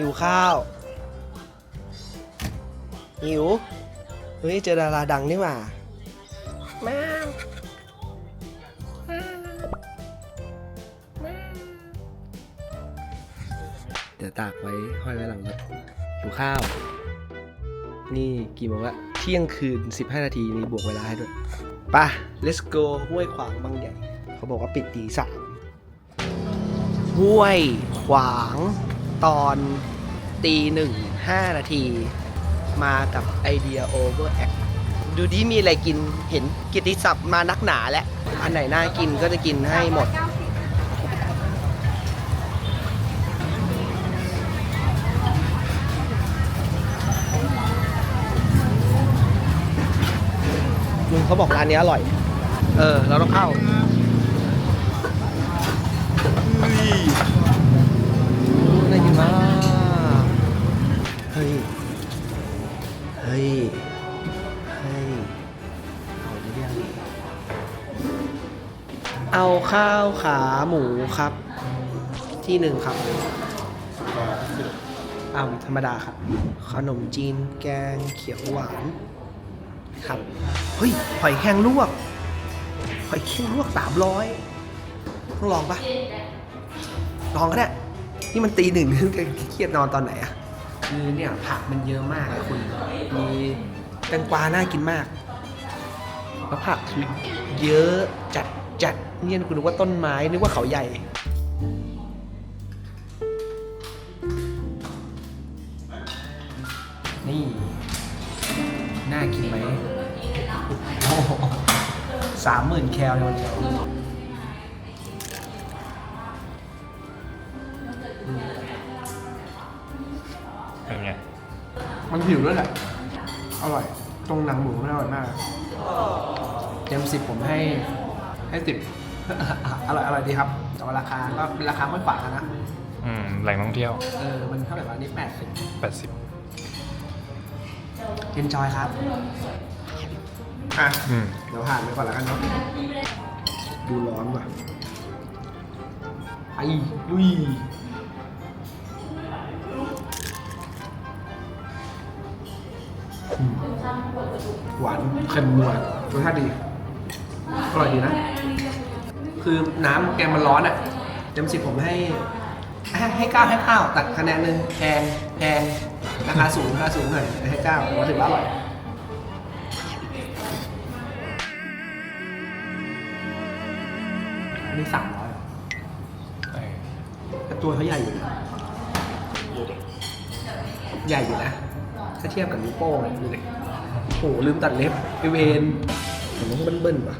หิวข้าว หิว เฮ้ย เจอดาราดังนี่หว่าแมวเดี๋ยวตากไว้ห้อยไว้หลังรถหิวข้าว นี่กี่โมงละเที่ยงคืน 15 นาทีมีบวกเวลาให้ด้วยไป่ะ let's go ห้วยขวางบางใหญ่ เขาบอกว่าปิดตีสามห้วยขวางตอน ตีหนึ่งห้านาทีมากับไอเดีย over act ดูดิมีอะไรกินเห็นกิติศัพท์มานักหนาแล้วอันไหนน่ากินก็จะกินให้หมดลุงเขาบอกร้านนี้อร่อย เออ เราต้องเข้าเฮ้ยน่า ฮ้ย เฮ้ย เอาเรื่องเอาข้าวขาหมูครับ ที่หนึ่งครับเอาธรรมดาครับ ขนมจีนแกงเขียวหวาน ครับ เฮ้ย หอยแครงลวก หอยแครงลวกสามร้อยต้องลองปะลองก็ได้ นี่มันตีหนึ่งเครียดนอนตอนไหนอะ คือเนี่ยผักมันเยอะมากอะคุณมีแตงกวาน่ากินมาก แล้วผักคือเยอะจัดจัดเนี่ยคุณนึกว่าต้นไม้นึกว่าเขาใหญ่นี่น่ากินไหมสามหมื่นแคลในวันเดียว เป็นไง มันหิวด้วยแหละ อร่อย ตรงหนังหมูมันอร่อยมาก เต็มสิบผมให้ให้สิบ อร่อยอร่อยดีครับ แต่ว่าราคาก็เป็นราคาไม่ขวางนะ อืม แหล่งท่องเที่ยว เออ มันเท่าไหร่วะอันนี้แปดสิบ 80เอนจอยครับ อะ อืม เดี๋ยวผ่านไปก่อนแล้วกันเนาะดูร้อนว่ะไอ้ลุย หวานเค็มนัวรสชาติดี อร่อยดีนะ คือน้ำแกงมันร้อนอะเต็มสิบผมให้ ให้ให้เก้าให้เก้าตัดคะแนนหนึ่งแพงแพงราคาสูงราคาสูงหน่อยให้เก้าแต่ว่าถือว่าอร่อยอันนี้สามร้อยแต่ตัวเขาใหญ่อยู่นะดูดิใหญ่อยู่นะ ถ้าเทียบกับนิ้วโป้งเนี่ยดูดิ โอ้โหลืมตัดเล็บไปเวนผมต้องเบิ้ลๆว่ะ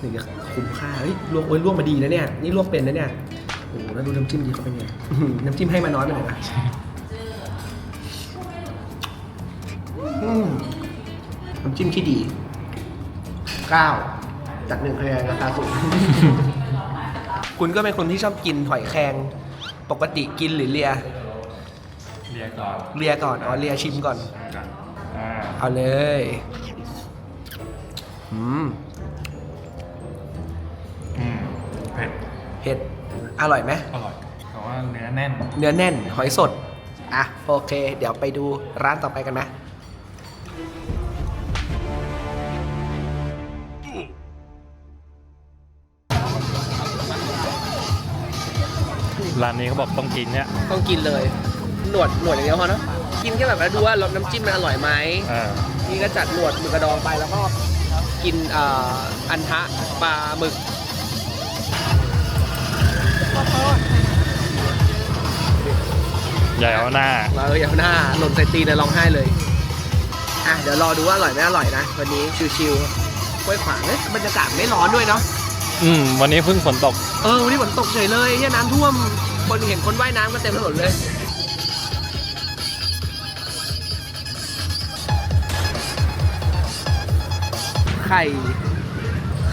นี่จะคุ้มค่าเฮ้ยลวกเอ้ยลวกมาดีนะเนี่ยนี่ลวกเป็นนะเนี่ยโอ้โหแล้วดูน้ำจิ้มดีเขาเป็นไงอื้อหือน้ำจิ้มให้มาน้อยไปหน่อยนะอืมน้ำจิ้มที่ดีเก้าจากหนึ่งคะแนนราคาสูงคุณก็เป็นคนที่ชอบกินหอยแครงปกติกินหรือเลีย เรียกก่อนเลียก่อนอ๋อเลียชิมก่อน กันอ่า เอาเลยอืมอืมเผ็ดเผ็ด อร่อยไหม อร่อยเพราะว่าเนื้อแน่น เนื้อแน่น หอยสด อะ โอเค เดี๋ยวไปดูร้านต่อไปกันนะ ร้านนี้เขาบอกต้องกินเนี่ย ต้องกินเลย หนวดหนวดอย่างเดียวพอเนอะ กินแค่แบบแล้วดูว่ารสน้ำจิ้มมันอร่อยไหมอ่านี่ก็จัดหนวดหมึกกระดองไปแล้วก็กินเอ่ออันทะปลาหมึกใหญ่เอาหน้าเราอย่าหน้าหล่นใส่ตีนเลยร้องไห้เลยอะเดี๋ยวรอดูว่าอร่อยไม่อร่อยนะวันนี้ชิวๆกล้วยขวางเอ้ยบรรยากาศไม่ร้อนด้วยเนาะ อืม วันนี้เพิ่งฝนตก เออวันนี้ฝนตกเฉยเลยเหียน้ำท่วม คนเห็นคนว่ายน้ำกันเต็มถนนเลย ไข่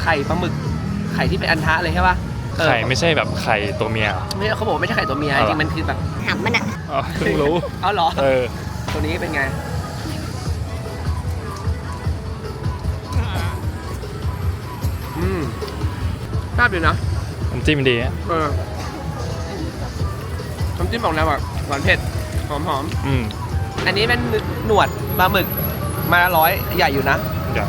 ไข่ปลาหมึก ไข่ที่เป็นอันทะเลยใช่ปะเออไข่ไม่ใช่แบบไข่ตัวเมีย ไม่เขาบอกว่าไม่ใช่ไข่ตัวเมียเอาจเหรอริงๆมันคือแบบหำมันอะอ๋อเพิ่งรู้ เอาเหรอเออ ตัวนี้เป็นไง อืมชอบอยู่นะน้ำจิ้มดีอะเออน้ำจิ้มบอกแล้วแบบหวานเผ็ดหอมหอมอืม ๆอันนี้เป็นหนวดปลาหมึกมาละร้อยใหญ่อยู่นะ เดี๋ยว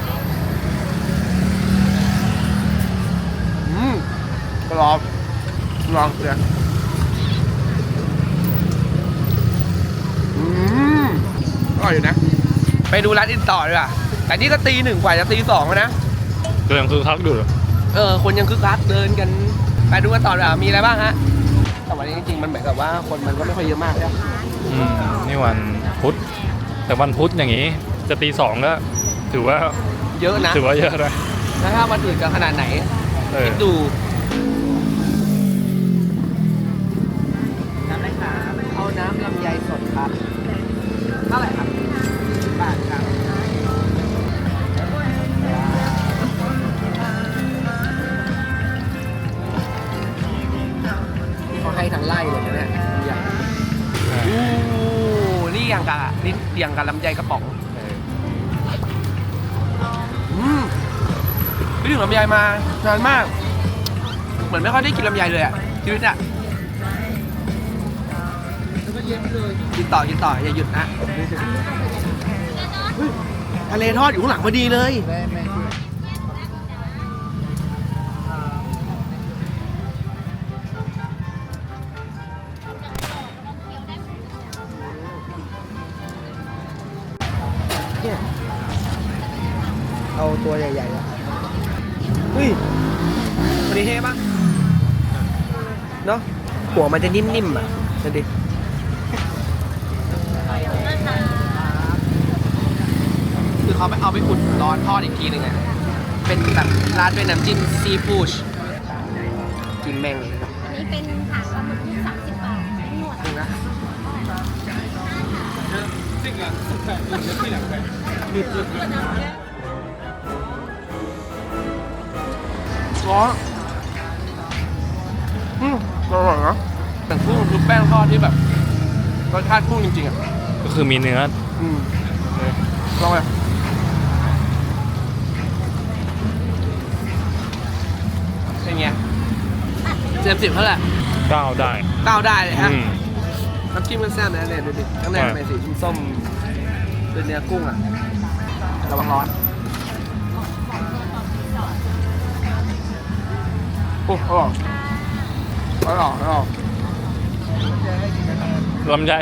กรอบลองเลยอืมอร่อยอยู่นะ ไปดูร้านอื่นต่อดีกว่าแต่นี่ก็ตีหนึ่งกว่าจะตีสองแล้วนะ ก็ยังคือคักอยู่เลยเออ คนยังคึกคักเดินกัน ไปดูกันต่อดีกว่ามีอะไรบ้างฮะแต่วันนี้จริงๆมันเหมือนกับว่าคนมันก็ไม่ค่อยเยอะมากเลยอืมนี่วันพุธ แต่วันพุธอย่างนี้ จะตีสองก็ถือว่าเยอะนะ ถือว่าเยอะนะแล้วถ้าวันอื่นจะขนาดไหนเออคิดดู ล่เลยนะเนี่ยลำไยอู้นี่อย่างกับนี่อย่างกับลำไยกระป๋องอืมไม่ถึงลำไยมานานมาก เหมือนไม่ค่อยได้กินลำไยเลยอะชีวิตอะกินต่อกินต่ออย่าหยุดนะเฮ้ยทะเลทอดอยู่ข้างหลังพอดีเลยเนี่ย ปะเนาะหัวมันจะนิ่มๆอะดูดิคือเขาไปเอาไปอุ่นร้อนทอดอีกทีหนึ่งอะเป็นแบบร้านเป็นน้ำจิ้มซีฟู้ดจิ้มแม่งเลยนะอันนี้เป็นหางปลาหมึกที่30บาทหนวดดูนะร้อน อืมอร่อยนะแต่กุ้งคือแป้งทอดที่แบบรสชาติกุ้งจริงๆอะก็คือมีเนื้ออืมลองเลยเป็นไงเจ็ดสิบเท่าไหร่ก้าวได้เก้าได้เลยฮะอืม น้ำจิ้มมันแซ่บนะเนี่ยดูดิข้างในใช่เป็นสีส้มๆเป็นเนื้อกุ้งอะระวังร้อนโอ้อร่อย อร่อยอร่อยลำไย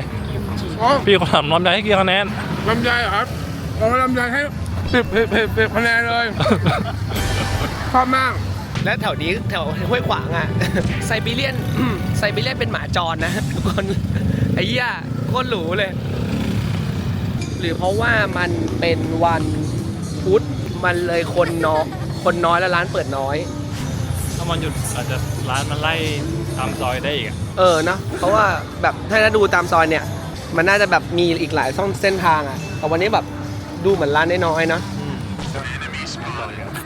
อ๋อพี่เขาถามลำไยให้กี่คะแนนลำไยเหรอครับเราลำไยให้สิบสิบสิบสิบคะแนนเลยชอบมาก และแถวนี้แถวห้วยขวางอะ ไซบีเรียน ไซบีเรียนเป็นหมาจรนะทุกคนไอ้เหี้ยโคตรหรูเลย หรือเพราะว่ามันเป็นวันพุธมันเลยคนน้อยคนน้อยและร้านเปิดน้อย ถ้ามันหยุดอาจจะร้านมันไล่ ตามซอยได้อีกอะเออเนอะเพราะว่าแบบถ้าดูตามซอยเนี่ย มันน่าจะแบบมีอีกหลายช่องเส้นทางอะแต่วันนี้แบบดูเหมือนร้านน้อยๆเนอะอืม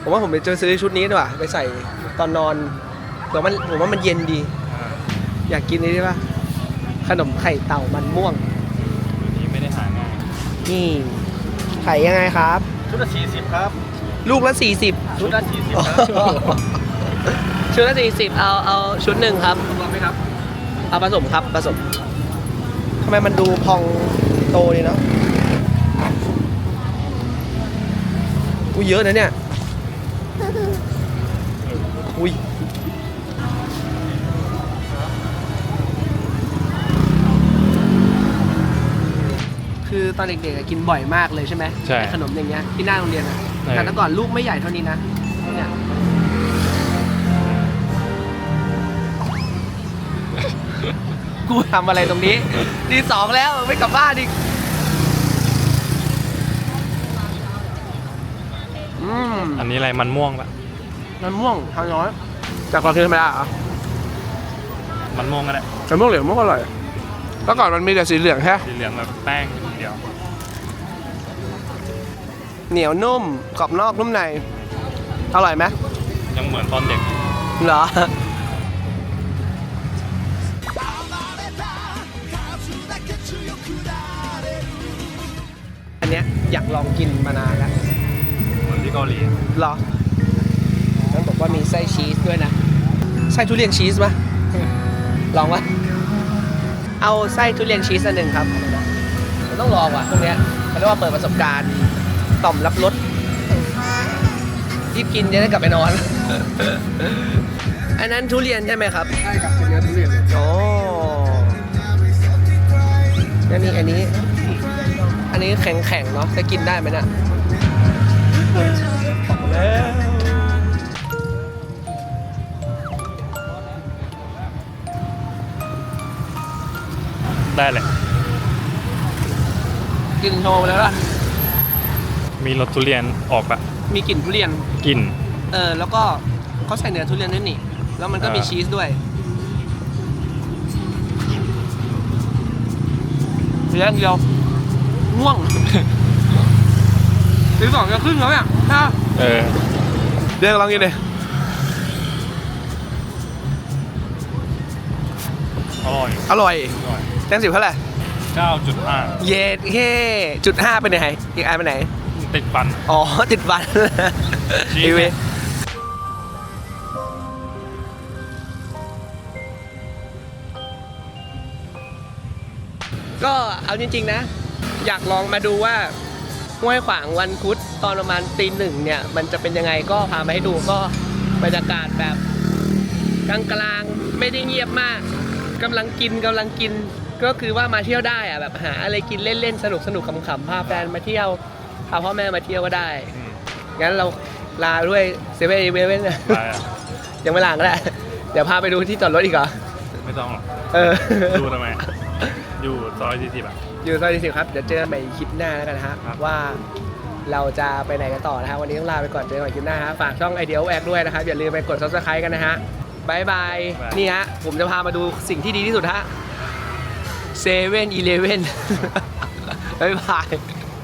ผมว่าผมไปเจอซื้อชุดนี้ดีกว่าไปใส่ตอนนอนเดี๋ยวมันผมว่ามันเย็นดี อ่าอยากกินนี่ได้ปะขนมไข่เต่ามันม่วงอันนี้ไม่ได้หาง่ายนี่ไข่ยังไงครับ ชุดละสี่สิบครับ ลูกละสี่สิบชุดละสี่สิบ ชุดละสี่สิบเอาเอาชุดหนึ่งครับไหมครับ เอาผสมครับผสมทำไมมันดูพองโตดีเนาะอุ้ยเยอะนะเนี่ย อุ้ยคือตอนเด็กๆอะกินบ่อยมากเลยใช่ไหมใช่ไอ้ขนมอย่างเงี้ยที่หน้าโรงเรียนอะใช่ แต่แต่ก่อนลูกไม่ใหญ่เท่านี้นะ กูทำอะไรตรงนี้ทีสองแล้วไม่กลับบ้านอีกอืมอันนี้อะไรมันม่วงปะมันม่วงทางน้อย จากก่อนคือธรรมดาเหรอมันม่วงก็ได้มันม่วงเหลืองม่วงอร่อยแล้วก่อนมันมีแต่สีเหลืองแค่สีเหลืองแบบแป้งเดียวเหนียวนุ่มกรอบนอกนุ่มใน อร่อยไหมยังเหมือนตอนเด็ก เหรอ เนี้ยอยากลองกินมานานแล้วเหมือนที่เกาหลีเหรอนั้นบอกว่ามีไส้ชีสด้วยนะไส้ทุเรียนชีสปะลองวะเอาไส้ทุเรียนชีสอันหนึ่งครับมันต้องลองว่ะพวกเนี้ยเขาเรียกว่าเปิดประสบการณ์ต่อมรับรสรีบกินจะได้กลับไปนอน อันนั้นทุเรียนใช่ไหมครับ ใช่ครับเป็นเนื้อทุเรียนเลยอ๋อแล้วนี่อันนี้อั นนี้แข็งๆเนาะจะกินได้ไหมเนี่ยแล้วได้เลยกินโชว์ไปแล้วล่ะ มีรสทุเรียนออกอะมีกลิ่นทุเรียน กลิ่น เออ แล้วก็เขาใส่เนื้อทุเรียนด้วยนี่ แล้วมันก็มีอ่าชีสด้วยเหลืออย่างเดียว ง่วงตีสองจะครึ่งแล้วเนี่ยถ้าเออเดี๋ยวลองกินเลยอร่อย อร่อยอร่อยแต้มสิบเท่าไหร่9.5เย็ดเฮ่จุดห้าไปไหนอีกอันไปไหน ติดฟัน อ๋อ ติดวันชีสอีเวก็เอาจริง ๆ นะ อยากลองมาดูว่าห้วยขวางวันพุธตอนประมาณตีหนึ่งเนี่ย มันจะเป็นยังไงก็พามาให้ดูก็บรรยากาศแบบกลางๆไม่ได้เงียบมากกำลังกินกำลังกินก็คือว่ามาเที่ยวได้อะแบบหาอะไรกินเล่นๆสนุกสนุกๆขำๆพาแฟนมาเที่ยวพาพ่อแม่มาเที่ยวก็ได้อืมงั้นเราลาด้วยเซเว่นอีเวนต์ได้อะยังไม่ลาก็ได้เดี๋ยวพาไปดูที่จอดรถอีกเหรอไม่ต้องหรอกเออดูทำไมอยู่ซอยที่สิบอะ อยู่ซอยที่สิบครับ เดี๋ยวเจอกันใหม่คลิปหน้าแล้วกันนะฮะครับ ว่าเราจะไปไหนกันต่อนะฮะวันนี้ต้องลาไปก่อนเจอกันใหม่คลิปหน้าฮะฝากช่องไอเดียแอคด้วยนะครับอย่าลืมไปกด subscribe กันนะฮะบายบายนี่ฮะผมจะพามาดูสิ่งที่ดีที่สุดฮะเซเว่นอีเลเว่นบายบาย